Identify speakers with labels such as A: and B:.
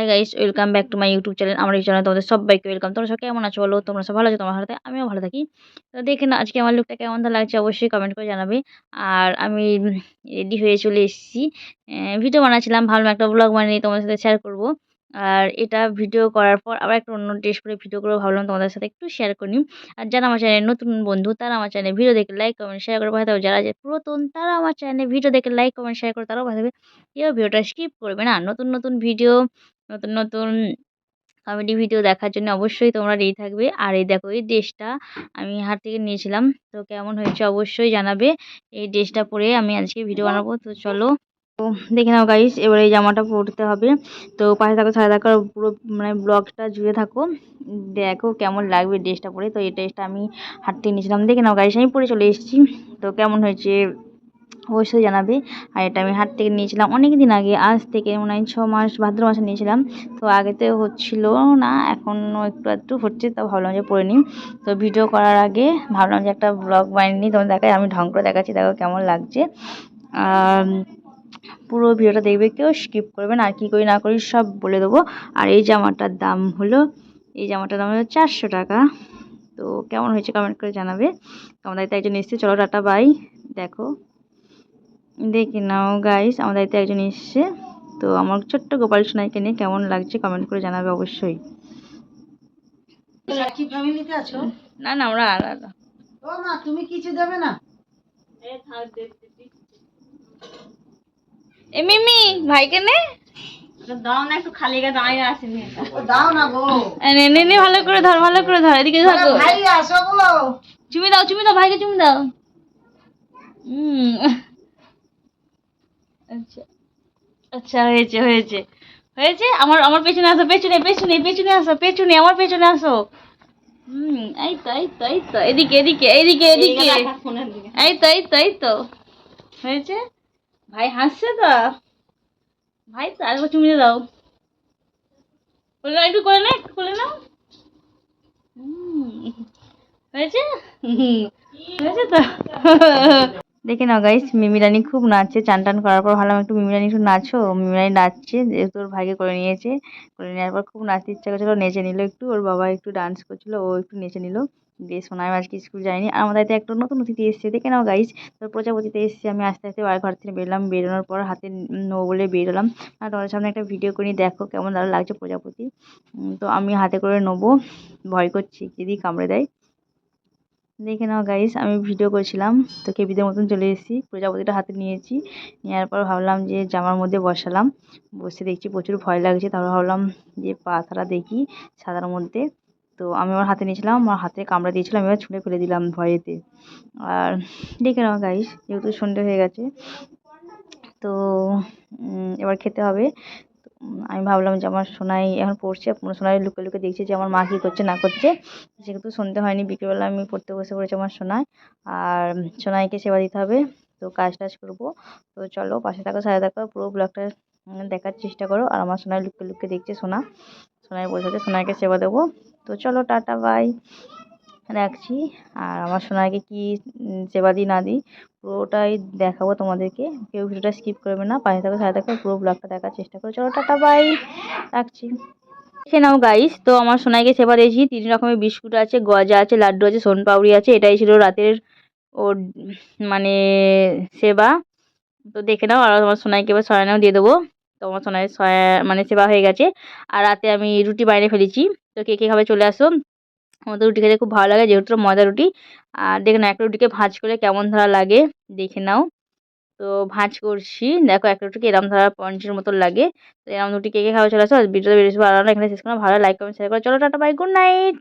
A: Hi guys welcome back to my YouTube channel আমার এই channel তোমাদের সবাইকে ওয়েলকাম তোমরা সব কেমন আছো বলো? তোমরা সব ভালো আছো? তোমার হাতে আমিও ভালো থাকি। তো দেখে না আজকে আমার লুকটা কেমন লাগছে। অবশ্যই কমেন্ট করে জানাবে। আর আমি রেডি হয়ে চলে এসেছি। ভিডিও বানাচ্ছিলাম। ভালো একটা ব্লগ বানিয়ে তোমাদের সাথে শেয়ার করব। আর এটা ভিডিও করার পর আবার একটা অন্য ড্রেস পরে ভিডিও করে ভাবলাম তোমাদের সাথে একটু শেয়ার করি। আর যারা আমার চ্যানেল নতুন বন্ধু, তারা আমার চ্যানেলে ভিডিও দেখে লাইক কমেন্ট শেয়ার করে থাকবে যারা যে পুরাতন, তারা আমার চ্যানেলে ভিডিও দেখে লাইক কমেন্ট শেয়ার করে তারাও ভালো কেউ ভিডিওটা স্কিপ করবে না। নতুন নতুন ভিডিও নতুন নতুন কমেডি ভিডিও দেখার জন্য অবশ্যই তোমরা রেডি থাকবে। আর এই দেখো, এই ড্রেসটা আমি হাট থেকে নিয়েছিলাম। তো কেমন হয়েছে অবশ্যই জানাবে। এই ড্রেসটা পরে আমি আজকে ভিডিও বানাবো। তো চলো, তো দেখে নাও গাইস এবার এই জামাটা পরতে হবে। তো পাশে থাকো সাড়ে থাকো পুরো মানে ব্লগটা জুড়ে থাকো। দেখো কেমন লাগবে ড্রেসটা পরে। তো এই ড্রেসটা আমি হাট থেকে নিয়েছিলাম। দেখে নাও গাইস আমি পরে চলে এসেছি। তো কেমন হয়েছে অবশ্যই জানাবে। আর এটা আমি হাট থেকে নিয়েছিলাম অনেক দিন আগে, আজ থেকে মনে হয় ছ মাস, ভাদ্র মাসে নিয়েছিলাম। তো আগেতে হচ্ছিল না, এখনও একটু একটু হচ্ছে, তো ভাবলাম যে পরে নিই। তো ভিডিও করার আগে ভাবলাম যে একটা ব্লগ বানিয়ে নিই তোমার দেখায় আমি ঢং করে দেখাচ্ছি, দেখো কেমন লাগছে। আর পুরো ভিডিওটা দেখবে, কেউ স্কিপ করবে না, আর কী করি না করি সব বলে দেবো। আর এই জামাটার দাম হলো, এই জামাটার দাম হলো চারশো টাকা। তো কেমন হয়েছে কমেন্ট করে জানাবে। আমাদের তাই জন্য এসছে। চলো, টাটা বাই দেখো। দেখে নাও গাইস আমাদের বাড়িতে একজন এসছে। তো আমার ছোট্ট গোপাল সোনাইকে নিয়ে কেমন লাগছে কমেন্ট করে জানাবে অবশ্যই।
B: ফ্যামিলিতে আছো?
A: না না আমরা আলাদা।
B: ও মা তুমি কিছু দেবে না?
A: এ মিমি ভাইকে নে।
C: দাও না একটু খালি গা দাঁড়িয়ে আসেনি
B: দাও না গো।
A: এ নে নে নে ভালো করে ধর ভালো করে ধর এদিকে
B: ভাই আসো গো।
A: চুমি দাও চুমি দাও ভাইকে চুমি দাও। হুম আচ্ছা। আচ্ছা হয়েছে হয়েছে। হয়েছে? আমার আমার পেছনে আসো পেছনে পেছনে পেছনে আসো পেছনে আমার পেছনে আসো। হুম এই তো এই তো এই তো এদিকে এদিকে এদিকে এদিকে। এই তো এই তো এই তো। হয়েছে? ভাই হাসছে তো? ভাই তো আরেকবার দাও। নাও, একটু করে নে একটু করে নাও। হুম, হয়েছে? হয়েছে তো? দেখে নাও গাইস মিমিরানি খুব নাচছে চান টান করার পর ভাবলাম একটু মিমিরানি একটু নাচো। মিমিরানি নাচছে, যেহেতু ওর ভাইকে করে নিয়েছে, করে নেওয়ার পর খুব নাচতে ইচ্ছা করছিল, নেচে নিল একটু, ওর বাবা একটু ডান্স করছিল, ও একটু নেচে নিল। দিয়ে সোনাই আজকে স্কুল যায়নি। আমাদের বাড়িতে একটা নতুন অতিথি এসেছে, দেখে নাও গাইস তো প্রজাপতিতে এসেছি। আমি আস্তে আস্তে ঘর থেকে বেরোলাম, বেরোনোর পর হাতে নো বলে বেরোলাম। আর তোমাদের সামনে একটা ভিডিও করে দেখো কেমন ভালো লাগছে প্রজাপতি। তো আমি হাতে করে নেব, ভয় করছি, যদি কামড়ে দেয়। দেখে নাও গাইস আমি ভিডিও করছিলাম, তো কেবিদের মতন চলে এসেছি। প্রজাপতিটা হাতে নিয়েছি নেওয়ার পর ভাবলাম যে জামার মধ্যে বসালাম। বসে দেখছি প্রচুর ভয় লাগছে, তারপর ভাবলাম যে পাতাটা দেখি সাদার মধ্যে। তো আমি আমার হাতে নিয়েছিলাম, আমার হাতে কামড়া দিয়েছিলাম এবার ছুঁড়ে ফেলে দিলাম ভয়েতে। আর দেখে নাও গাইস যেহেতু সন্ধে হয়ে গেছে, তো এবার খেতে হবে। আমি ভাবলাম যে আমার সোনাই এখন পড়ছে সোনাই লুকে লুকে দেখছে যে আমার মা কী করছে, না করছে। যেহেতু শুনতে হয়নি, বিকেলবেলা আমি পড়তে বসে পড়েছি আমার সোনাই। আর সোনাইকে সেবা দিতে হবে, তো কাজ টাজ করব। তো চলো, পাশে থাকো, সাথে থাকো, পুরো ব্লগটা দেখার চেষ্টা করো। আর আমার সোনাই লুকে লুকে দেখছে সোনা, সোনাই বসে সোনাইকে সেবা দেবো। তো চলো, টাটা, বাই। রাখছি। আর আমার সোনাইকে কি সেবা দিই না দিই, পুরোটাই দেখাবো তোমাদেরকে। কেউ ভিডিওটা স্কিপ করবে না, পাশে থাকো, সাথে থাকো, পুরো ব্লগটা দেখার চেষ্টা করো। চলো, টাটা বাই রাখছি। দেখে নাও গাইস তো আমার সোনাইকে সেবা দিয়েছি। তিন রকমের বিস্কুট আছে, গজা আছে, লাড্ডু আছে সোনপাপড়ি আছে, এটাই ছিল রাতের ওর মানে সেবা। তো দেখে নাও, আর আমার সোনাইকে এবার সয়ানেও দিয়ে দেবো। তো আমার সোনাই সয়া মানে সেবা হয়ে গেছে। আর রাতে আমি রুটি বাইরে ফেলেছি। তো কে কে খাবে চলে আসো আমার তো রুটি খেতে খুব ভালো লাগে, যেহেতু ময়দা রুটি। আর দেখে নাও, একটা রুটিকে ভাঁজ করে কেমন ধরা লাগে, দেখে নাও। তো ভাঁজ করছি, দেখো একটা রুটিকে এরম ধরা পঞ্চের মতো লাগে। তো এরম রুটি কে কে খাবে চলে আসো ভিডিওটা বেশি ভালো লাগলে এখানে শেষ করো ভালো লাইক কমেন্ট শেয়ার করো। চলো, টাটা বাই গুড নাইট